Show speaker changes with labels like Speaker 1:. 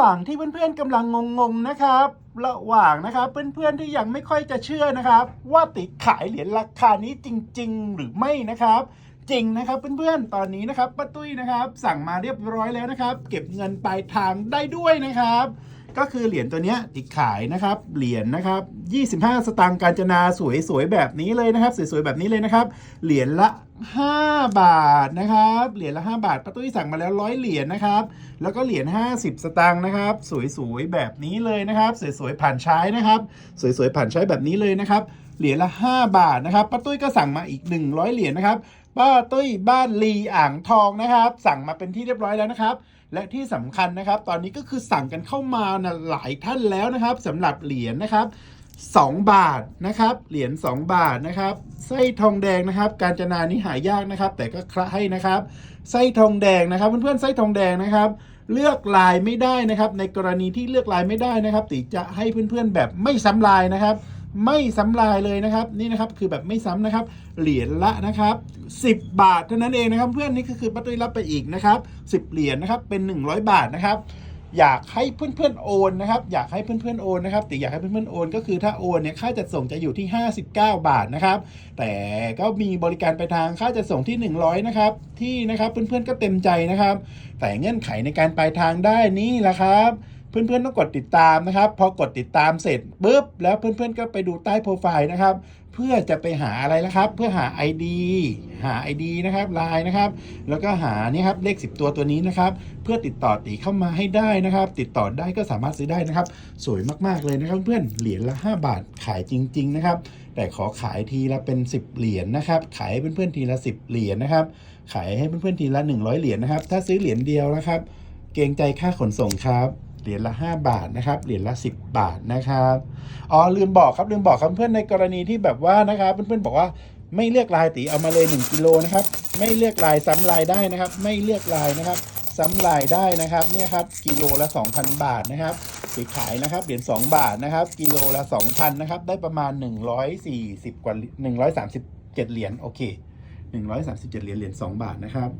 Speaker 1: ระหว่างที่เพื่อนๆกำลังงงๆนะครับ ระหว่างนะครับเพื่อนๆที่ยังไม่ค่อยจะเชื่อนะครับ ว่าติขายเหรียญราคานี้จริง ๆ หรือไม่นะครับ จริงนะครับเพื่อนๆตอนนี้นะครับป้าตุ้ยนะครับ สั่งมาเรียบร้อยแล้วนะครับ เก็บเงินปลายทางได้ด้วยนะครับ ก็คือเหรียญตัวเนี้ยติขายนะครับ เหรียญนะครับ 25 สตางค์กาญจนาสวยๆแบบนี้เลยนะครับ สวยๆแบบนี้เลยนะครับ เหรียญละ 5 บาทนะครับ เหรียญละ 5 บาทป้าตุ้ยสั่งมาแล้วร้อยเหรียญนะครับ แล้วก็เหรียญ50 สตางค์นะครับ สวยๆแบบนี้เลยนะครับ สวยๆผ่านใช้นะครับ สวยๆผ่านใช้แบบนี้เลยนะครับ เหรียญละ 5 บาทนะครับป้าตุ้ยก็สั่งมาอีก 100 เหรียญนะครับ ป้าตุ้ยบ้านลีอ่างทองนะครับ สั่งมาเป็นที่เรียบร้อยแล้วนะครับ และที่สำคัญนะครับ ตอนนี้ก็คือสั่งกันเข้ามานะหลายท่านแล้วนะครับสำหรับเหรียญนะครับ 2 บาทนะครับ เหรียญ2บาทนะครับ ไส้ทองแดงนะครับ การจนานี้หายากนะครับ แต่ก็คละให้นะครับ ไส้ทองแดงนะครับ เพื่อนๆไส้ทองแดงนะครับเลือกลายไม่ได้นะครับ ในกรณีที่เลือกลายไม่ได้นะครับติจะให้เพื่อนๆแบบไม่ซ้ำลายนะครับ ไม่ซ้ำลายเลยนะครับนี่นะครับคือแบบไม่ซ้ำนะครับ เหรียญละนะครับ 10 บาทเท่านั้นเองนะครับ เพื่อนนี่ก็คือป้าตุ้ยรับไปอีกนะครับ 10 เหรียญนะครับเป็น 100 บาทนะครับอยากให้เพื่อนๆโอนนะครับอยากให้เพื่อนๆโอนนะครับแต่อยากให้เพื่อนๆโอนก็คือถ้าโอนเนี่ยค่าจัดส่งจะอยู่ที่ 59 บาทนะครับ แต่ก็มีบริการไปทางค่าจัดส่งที่ 100นะครับที่นะครับเพื่อนๆก็เต็มใจนะครับ แต่เงื่อนไขในการไปลายทางได้นี่แหละครับ เพื่อนๆต้องกดติดตามนะครับ พอกดติดตามเสร็จปุ๊บแล้วเพื่อนๆก็ไปดูใต้โปรไฟล์นะครับ เพื่อจะไปหาอะไรนะครับ เพื่อหา ID หา ID นะครับไลน์นะครับ แล้วก็หานี่ครับเลข 10 ตัวตัวนี้นะครับ เพื่อติดต่อตีเข้ามาให้ได้นะครับ ติดต่อได้ก็สามารถซื้อได้นะครับ สวยมากๆเลยนะครับ เพื่อนเหรียญละ 5 บาทขายจริง ๆ นะครับ แต่ขอขายทีละเป็น 10 เหรียญนะครับ ขายให้เพื่อนๆทีละ 10 เหรียญนะครับ ขายให้เพื่อนๆทีละ 100 เหรียญนะครับ ถ้าซื้อเหรียญเดียวนะครับ เกรงใจค่าขนส่งครับ เหรียญละ 5 บาทนะครับ เหรียญละ 10 บาทนะครับ อ๋อ ลืมบอกครับ ลืมบอกครับเพื่อนในกรณีที่แบบว่านะครับเพื่อนๆบอกว่าไม่เลือกลายตีเอามาเลย 1 กิโลนะครับ ไม่เลือกลายซ้ำลายได้นะครับ ไม่เลือกลายนะครับ ซ้ำลายได้นะครับ เนี่ยครับ กิโลละ 2,000 บาทนะครับตีขายนะครับ เหรียญ2บาทนะครับ กิโลละ 2,000นะครับ ได้ประมาณ 140 กว่า 137 เหรียญ โอเค 137 เหรียญ เหรียญ2บาทนะครับ